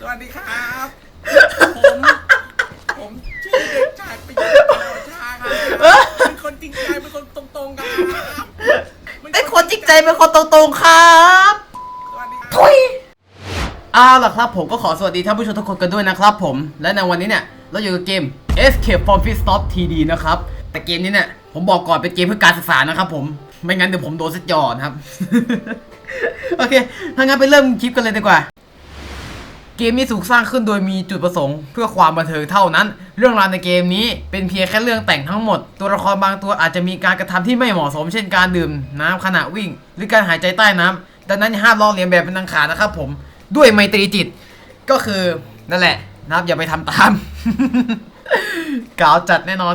สวัสดีครับ ผม ผมชื่อเด็กชายประยุทธ์โอชาครับเป็นคนจริงใจเป็นคนตรงๆครับเป็นคนจริงใจเป็นคนตรงๆครับสวัสดีครับ ทุยเอาล่ะครับผมก็ขอสวัสดีท่านผู้ชมทุกคนกันด้วยนะครับผม และในวันนี้เนี่ย เราอยู่กับเกม Escape from Pit Stop TD นะครับ แต่เกมนี้เนี่ย ผมบอกก่อนเป็นเกมเพื่อการศึกษานะครับผม ไม่งั้นเดี๋ยวผมโดนเซตยอนะครับ โอเค ถ้างั้นไปเริ่มคลิปกันเลยดีกว่า เกมนี้ถูกสร้างขึ้นโดยมีจุดประสงค์เพื่อความบันเทิงเท่านั้น เรื่องราวในเกมนี้เป็นเพียงแค่เรื่องแต่งทั้งหมด ตัวละครบางตัวอาจจะมีการกระทำที่ไม่เหมาะสม เช่นการดื่มน้ำขณะวิ่ง หรือการหายใจใต้น้ำดังนั้นห้ามลอกเลียนแบบเป็นอังขาดนะครับผม ด้วยไมตรีจิต ก็คือนั่นแหละนะครับอย่าไปทำตามกล่าวจัดแน่นอน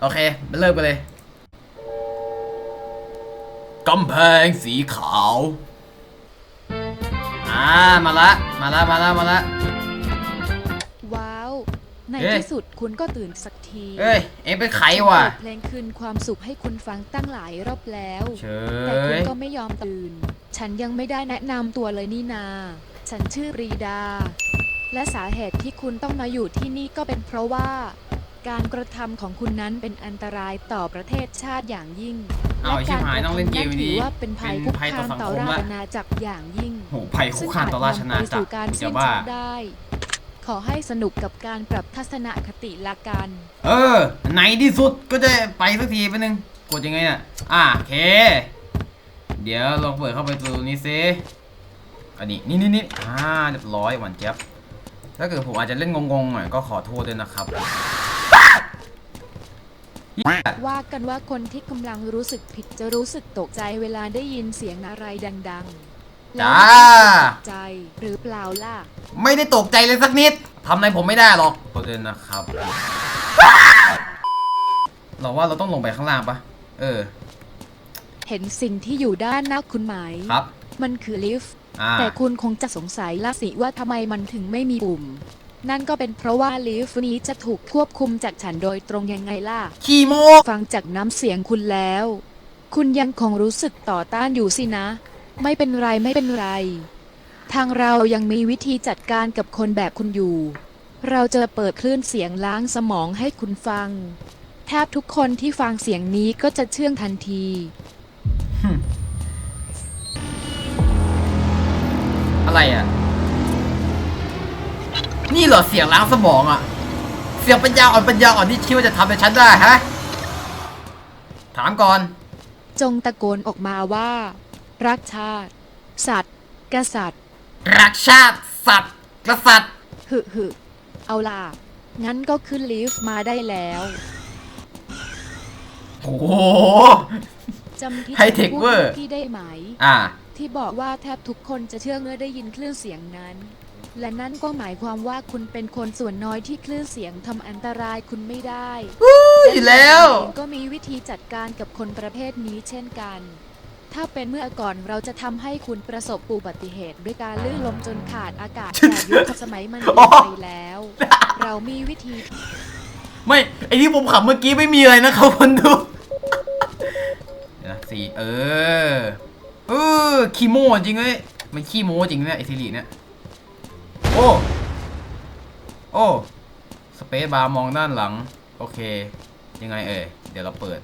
โอเคมาเริ่มกันเลยกำแพงสีขาว อ่ามาละ มาละ มาละ มาละ ว้าว ในเอ๊ะ ที่สุดคุณก็ตื่นสักทีเอ้ย เอ็งเป็นใครวะ ฉันเปิดเพลงคืนความสุขให้คุณฟังตั้งหลายรอบแล้ว เฉแต่คุณย ก็ไม่ยอมตื่น ฉันยังไม่ได้แนะนำตัวเลยนี่นา ฉันชื่อปรีดา และสาเหตุที่คุณต้องมาอยู่ที่นี่ก็เป็นเพราะว่า การกระทำของคุณนั้นเป็นอันตรายต่อประเทศชาติอย่างยิ่งเอาและไอ้ชิบหายต้องเล่นเกมถืนี้อว่าเป็นภัยเป็นคุกภัยต่อคามสังต่อคมราละชอาณาจักรอย่างยิ่ง โหภัยคุกคามต่อราชนาซึ่งจักรจนำไปสู่การจะสิ้นบ้าชีวิตได้ขอให้สนุกกับการปรับทัศนคติละกัน เออในที่สุดก็จะไปสักทีไปบนึงกดยังไงเนี่ยอะโอเค เดี๋ยวลองเปิดเข้าไปดูนี้ซิอันนี้นี่นี่นี่อ่าเรียบร้อยหวานเจี๊ยบถ้าเกิดผมอาจจะเล่นงงๆหน่อยก็ขอโทษด้วยนะครับ ว่ากันว่าคนที่กำลังรู้สึกผิดจะรู้สึกตกใจเวลาได้ยินเสียงอะไรดังๆแล้ว จ้าตกใจหรือเปล่าล่ะ ไม่ได้ตกใจเลยสักนิดทำอะไรผมไม่ได้หรอกขอโทษนะครับ เราว่าเราต้องลงไปข้างล่างปะเออ เห็นสิ่งที่อยู่ด้านหน้าคุณไหมครับ มันคือลิฟต์ อ่า แต่คุณคงจะสงสัยละสิว่าทำไมมันถึงไม่มีปุ่ม นั่นก็เป็นเพราะว่าลิฟต์นี้จะถูกควบคุมจากฉันโดยตรงยังไงล่ะ ขี้โมก ฟังจากน้ำเสียงคุณแล้ว คุณยังคงรู้สึกต่อต้านอยู่สินะ ไม่เป็นไรไม่เป็นไร ทางเรายังมีวิธีจัดการกับคนแบบคุณอยู่ เราจะเปิดคลื่นเสียงล้างสมองให้คุณฟัง แทบทุกคนที่ฟังเสียงนี้ก็จะเชื่องทันทีอะไรอะ นี่เหรอเสียงล้างสมองอะ เสียงปัญญาอ่อนปัญญาอ่อนที่คิดว่าจะทำให้ฉันได้ฮะ ถามก่อน จงตะโกนออกมาว่า รักชาติ สัตว์ กษัตริย์ รักชาติ สัตว์กษัตริย์หึหึเอาล่ะ งั้นก็ขึ้นลิฟต์มาได้แล้วโอ้โห จำที่ไฮเทคฉันพูดเวอร์ ที่ได้ไหม อ่า ที่บอกว่าแทบทุกคนจะเชื่อเมื่อได้ยินคลื่นเสียงนั้น และนั่นก็หมายความว่าคุณเป็นคนส่วนน้อยที่คลื่นเสียงทำอันตรายคุณไม่ได้ อยู่แล้วเองก็มีวิธีจัดการกับคนประเภทนี้เช่นกัน ถ้าเป็นเมื่อก่อนเราจะทำให้คุณประสบอุบัติเหตุ ด้วยการลื่นล้มจนขาดอากาศแต่ยุคสมัยมันเปลี่ยนไปแล้ว เรามีวิธี ไม่ไอที่ผมขับเมื่อกี้ไม่มีอะไรนะครับคนดูเดี๋ยวนะสี่เออเออขี้โม้จริงเลยมันขี้โม้จริงเนี่ยไอซิริเนี่ยโอ้โอ้สเปซบาร์มองด้านหลัง โอเค ยังไงเอ่ยเดี๋ยวเราเปิด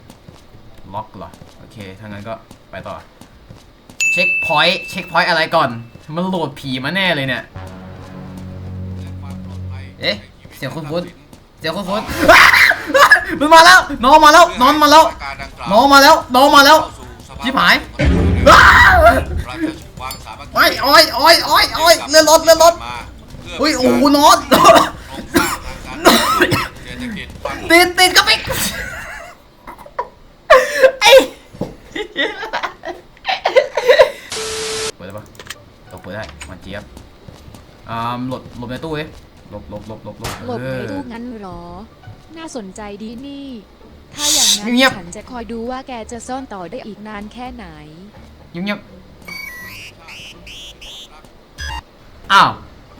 ล็อกเหรอ โอเคถ้างั้นก็ ไปต่อ เช็คพอยต์เช็คพอยต์อะไรก่อน มันโหลดผีมาแน่เลยเนี่ย เอ๊ะ เสียงคุ้นๆเสียงคุ้นๆมันมาแล้ว น้องมาแล้ว น้องมาแล้ว น้องมาแล้ว น้องมาแล้วชิบหายอ้าวโอ้ยโอ้ยโอ้ยโอ้ยโอ้ยเลื่อนรถเลื่อนรถอุ้ยโอ้โหนอนติดติดก็ไปไอ้เปิดได้ปะต้องเปิดได้มันเจี๊ยบ อ่าหลบหลบในตู้เลยหลบหลบหลบหลบหลบหลบเอในอตู้งั้นเหรอ น่าสนใจดีนี่ ถ้าอย่างนั้นเงียบฉันจะคอยดูว่าแกจะซ่อนต่อได้อีกนานแค่ไหนเงียบเงียบอ้าว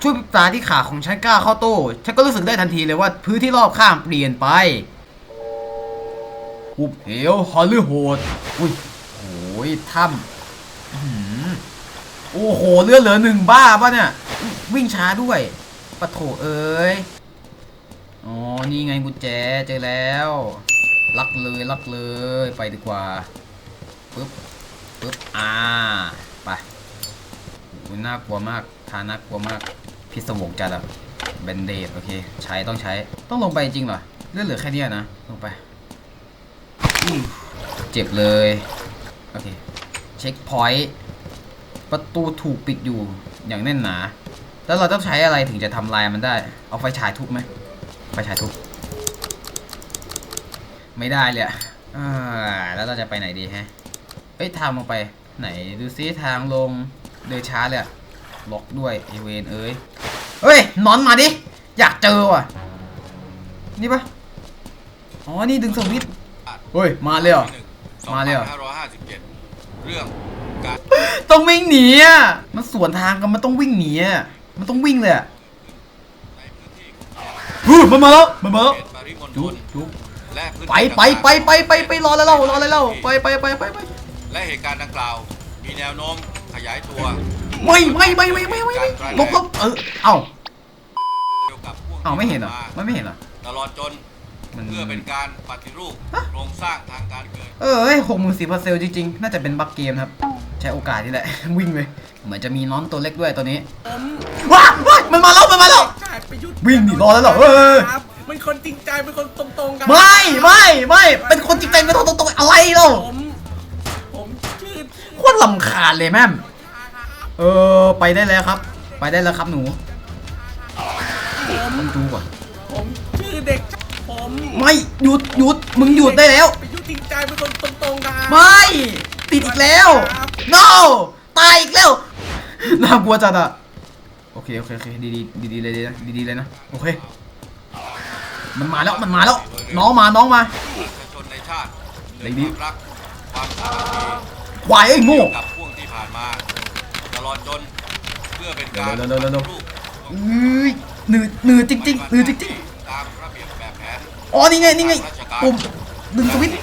ช่วยปิดตาที่ขาของฉันกล้าเข้าตู้ฉันก็รู้สึกได้ทันทีเลยว่าพื้นที่รอบข้างเปลี่ยนไปหุบเหวฮอลลือโหดอุ้ยโอ้ยถ้ำอื้อหือ โอ้โหเลือดเหลือหนึ่งบ้าป่ะเนี่ย วิ่งช้าด้วยปะโถเอ้ยอ๋อ นี่ไงกุญแจเจอแล้ว ลักเลยลักเลยไปดีกว่าปึ๊บปึ๊บอ่าไปอุ๊ยน่ากลัวมากทาน่ากลัวมากพิศวงจัดอะเบนเดดโอเค ใช้ต้องใช้ต้องลงไปจริงเหรอเลือดเหลือแค่เนี้ยนะ ลงไปเจ็บเลย โอเค เช็คพอยต์ ประตูถูกปิดอยู่อย่างแน่นหนา แล้วเราต้องใช้อะไรถึงจะทำลายมันได้ เอาไฟฉายทุบไหมไฟฉายทุบ ไม่ได้เลยอะอ่าแล้วเราจะไปไหนดีฮะ เอ้ยทางลงไป ไหนดูซิทางลงเดินช้าเลยล็อกด้วยไอเวนเอ้ย เฮ้ยนอนมาดิ อยากเจอว่ะ นี่ปะอ๋อ นี่ดึงสวิตช์เฮ้ย มาเลยเหรอมาเลยเหรอ557 เรื่อง ต้องวิ่งหนีอะ มันสวนทางกันมันต้องวิ่งหนีอะ มันต้องวิ่งเลยอะในพื้นที่ฮู้มันมาแล้วมันมาแล้วเขตปริมณฑจุ๊บลจุ๊บและพื้นไปที่ไปไปไปไปไปรออะไรเล่ารออะไรเล่าไปไปไปไปไปและเหตุการณ์ดังกล่าว มีแนวโน้มขยายตัว ไม่ไม่ไม่ไม่ไม่ไม่ไม่ลบลบเออเอ้าเกี่ยวกับพวกเอ้าไม่เห็นเหรอมันไม่เห็นเหรอตลอดจนมันเพื่อเป็นการปฏิรูปฮะโครงสร้างทางการเงินเออเฮ้ยหกหมื่นสี่พันเซลจริงๆ น่าจะเป็นบั๊กเกมครับ ใช้โอกาสนี่แหละ วิ่งเลยเหมือนจะมีน้องตัวเล็กด้วยตัวนี้ผมว้าวว้าวมันมาแล้วมันมาแล้วชาติประยุทธ์วิ่งหนีรอแล้วเหรอเออครับมันคนจริงใจเป็นคนตรงๆกัไม่ไม่ไม่เป็นคนจริงใจไม่ต้องตรงๆอะไรเล่าผมผมชื่อโคตรลำคาญเลยแม่มเออไปได้แล้วครับ ไปได้แล้วครับหนูผมต้องดูก่อนผมชื่อเด็กผมไม่หยุดหยุดมึงหยุดได้แล้วประยุทธ์จริงใจเป็นคนตรงๆกันไม่ ติดอีกแล้ว no ตายอีกแล้วน่ากลัวจัดอะโอเคโอเคโอเคดีดีดีดีๆเลยนะดีดีๆเลยนะโอเคมันมาแล้วมันมาแล้วน้องมาน้องมาประชาชนในชาติไหนดิความรักความสามัคคีควายไอ้ยโง่กับพ่วงที่ผ่านมาตลอดจนเพื่อเป็นการเร็วๆเร็วๆเร็วๆปฏิรูปเอ้ยหนืดหนืดจริงๆหนืดจริงตามระเบียบแบบแผนๆอ๋อนี่ไงนี่ไงปุ่มดึงสวิตช์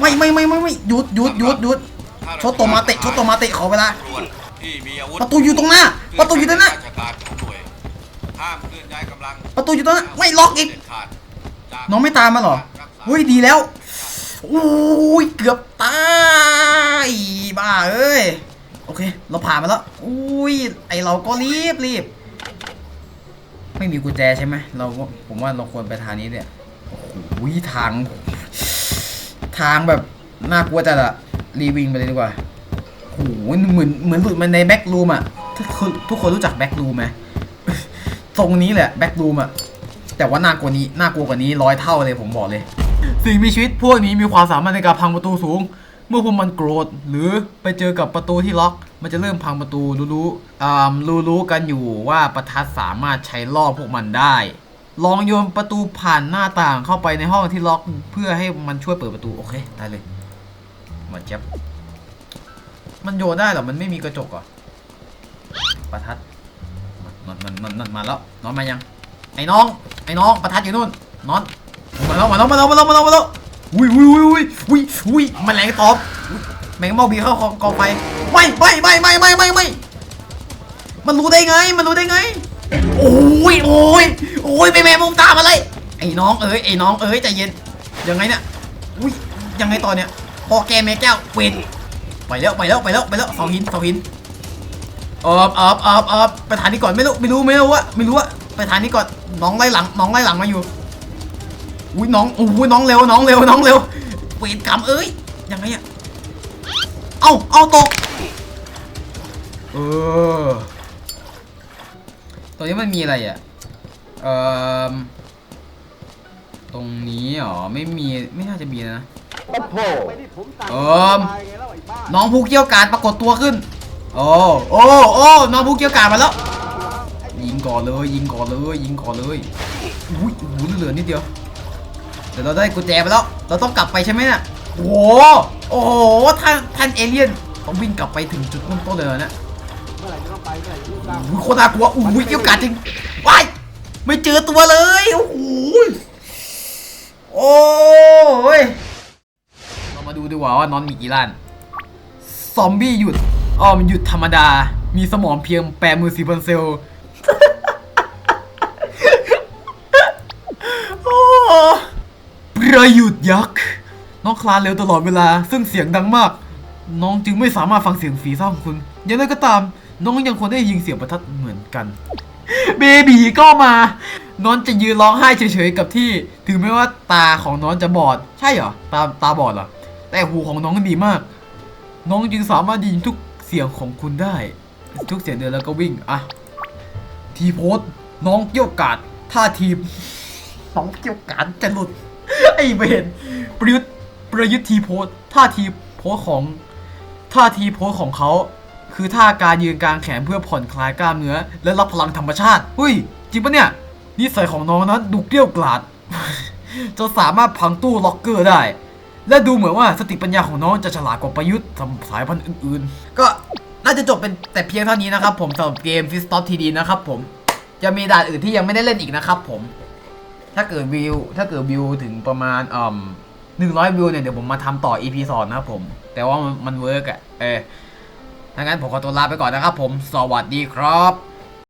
ไม่ไม่ไม่ไม่ไม่หยุดหยุดหยุดหยุด ชดโตมาเตะชดโตมาเตะขอเวลาตำรวจที่มีอาวุธประตูอยู่ตรงหน้า ประตูอยู่ตรงหน้าราชการของหน่วยห้ามเคลื่อนย้ายกำลังประตูอยู่ตรงหน้าไม่ล็อกอีกเด็ดขาดจากน้องไม่ตามมาเหรอเฮ้ยดีแล้วอุ้ยเกือบตายบ้าเอ้ยโอเค เราผ่านมาแล้วอุ้ยไอเราก็รีบรีบไม่มีกุญแจใช่ไหมเราก็ผมว่าเราควรไปทางนี้เนี่ยโอ้โหทาง ทางแบบน่ากลัวจัดอะ รีวิงไปเลยดีกว่าโอ้โหเหมือนเหมือนหลุดมาในแบ็กรูมอะทุกคนทุกคนรู้จักแบ็กรูมไหมทรงนี้แหละแบ็กรูมอะแต่ว่าน่ากลัวนี้น่ากลัวกว่านี้ร้อยเท่าเลยผมบอกเลย สิ่งมีชีวิตพวกนี้มีความสามารถในการพังประตูสูง เมื่อพวกมันโกรธหรือไปเจอกับประตูที่ล็อก มันจะเริ่มพังประตูรู้ๆอ่ารู้ๆกันอยู่ว่าประทัดสามารถใช้ล่อพวกมันได้ ลองโยนประตูผ่านหน้าต่างเข้าไปในห้องที่ล็อก เพื่อให้มันช่วยเปิดประตูโอเคได้เลย มาเจ็บมันโยนได้หรอ มันไม่มีกระจกเหรอ ประทัดมันมันมันมันมาแล้ว นอนมายัง ไอ้น้อง ไอ้น้อง ประทัดอยู่นู่น นอน มาแล้ว มาแล้ว มาแล้ว มาแล้ว มาแล้วมาแล้วอุ้ยอุ้ยอุ้ยอุ้ยอุ้ยอุ้ยมันแมลงตอบแมงเม่าบีเข้ากองกองไฟไม่ไม่ไม่ไม่ไม่ไม่ไม่มันรู้ได้ไง มันรู้ได้ไง โอ้ยโอ้ยโอ้ยไปแม่มุมตามอะไรไอ้น้องเอ้ย ไอ้น้องเอ้ยใจเย็น ยังไงเนี่ย อุ้ย ยังไงต่อเนี่ย พอแกแม่แก้วเวนไปแล้วไปแล้วไปแล้วไปแล้วเสาหินเสาหินออเออเออเออไปฐานนี้ก่อนไม่รู้ไม่รู้ไม่รู้ว่าไม่รู้ว่าไปฐานนี้ก่อนน้องไล่หลังน้องไล่หลังมาอยู่อุ้ยน้องอุ้ยน้องเร็วน้องเร็วน้องเร็วเวรกรรมเอ้ยยังไงอะเอาเอาตกเออตรงนี้มันมีอะไรอะเอ่อ ตรงนี้เหรอไม่มีไม่น่าจะมีนะเอิมน้องผู้เกี่ยวกาดปรากฏตัวขึ้น โอ้โอ้โอ้น้องผู้เกี่ยวกาดมาแล้ว ยิงก่อนเลยยิงก่อนเลยยิงก่อนเลยอุ้ยอุ้ยเหลือนิดเดียวเดี๋ยวเราได้กุญแจไปแล้ว เราต้องกลับไปใช่ไหมเนี่ยโอ้โหโอ้โหท่านท่านเอเลี่ยนต้องวิ่งกลับไปถึงจุดเริ่มต้นเลยเหรอเนี่ยอุ้ยโคตรน่ากลัวอุ้ยเกี่ยวกาดจริงว้ายไม่เจอตัวเลยโอ้โห โอ้ย เรามาดูดีกว่าว่าน้อนมีกี่ล้าน ซอมบี้หยุดออมหยุดธรรมดา มีสมองเพียงแปดหมื่นสี่พันเซลโอ้ประยุทธ์ยักษ์ น้องคลานเร็วตลอดเวลา ซึ่งเสียงดังมาก น้องจึงไม่สามารถฟังเสียงฝีซ่องคุณยังไงก็ตาม น้องยังควรได้ยินเสียงประทัดเหมือนกัน เบบีก็มา น้องจะยืนร้องไห้เฉยๆกับที่ ถึงแม้ว่าตาของน้องจะบอด ใช่เหรอ ตาตาบอดเหรอ แต่หูของน้องดีมาก น้องจึงสามารถได้ยินทุกเสียงของคุณได้ ทุกเสียงเดินแล้วก็วิ่ง อะ ทีโพสน้องเกี่ยวกาดท่าทีมน้องเกี่ยวกาดจะหลุด ไอ้เวนประยุทธ์ประยุทธ์ทีโพสท่าทีโพสของท่าทีโพสของเขาคือท่าการยืนกลางแขนเพื่อผ่อนคลายกล้ามเนื้อ และรับพลังธรรมชาติเฮ้ย จริงปะเนี่ย นิสัยของน้องนั้นดูเกลี้ยวกล่อมจะสามารถพังตู้ล็อกเกอร์ได้ และดูเหมือนว่าสติปัญญาของน้องจะฉลาดกว่าประยุทธ์สายพันธุ์อื่นๆ ก็น่าจะจบเป็นแต่เพียงเท่านี้นะครับผมสำหรับเกม f i s t o p TD นะครับผมจะมีด่านอื่นที่ยังไม่ได้เล่นอีกนะครับผมถ้าเกิดวิวถ้าเกิดวิวถึงประมาณอ่หนึ่งร้อยวิวเนี่ยเดี๋ยวผมมาทำต่อ EP สองนะครับผม แต่ว่ามันมันเวิร์กอะเออถ้างั้นผมขอตัวลาไปก่อนนะครับผม สวัสดีครับ